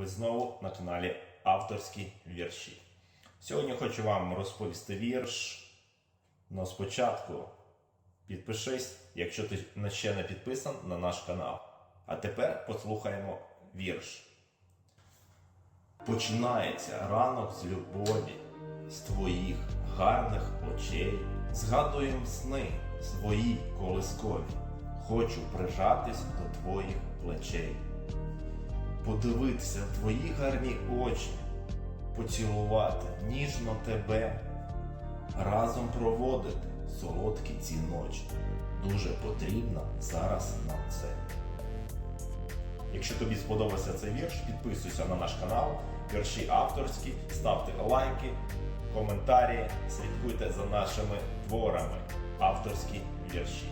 Ви знову на каналі Авторські вірші. Сьогодні хочу вам розповісти вірш. Но спочатку підпишись, якщо ти ще не підписан на наш канал. А тепер послухаємо вірш. Починається ранок з любові, з твоїх гарних очей. Згадуєм сни свої колискові. Хочу прижатись до твоїх плечей. Подивитися в твої гарні очі, поцілувати ніжно тебе, разом проводити солодкі ці ночі. Дуже потрібно зараз нам це. Якщо тобі сподобався цей вірш, підписуйся на наш канал, вірші авторські, ставте лайки, коментарі, слідкуйте за нашими творами. Авторські вірші.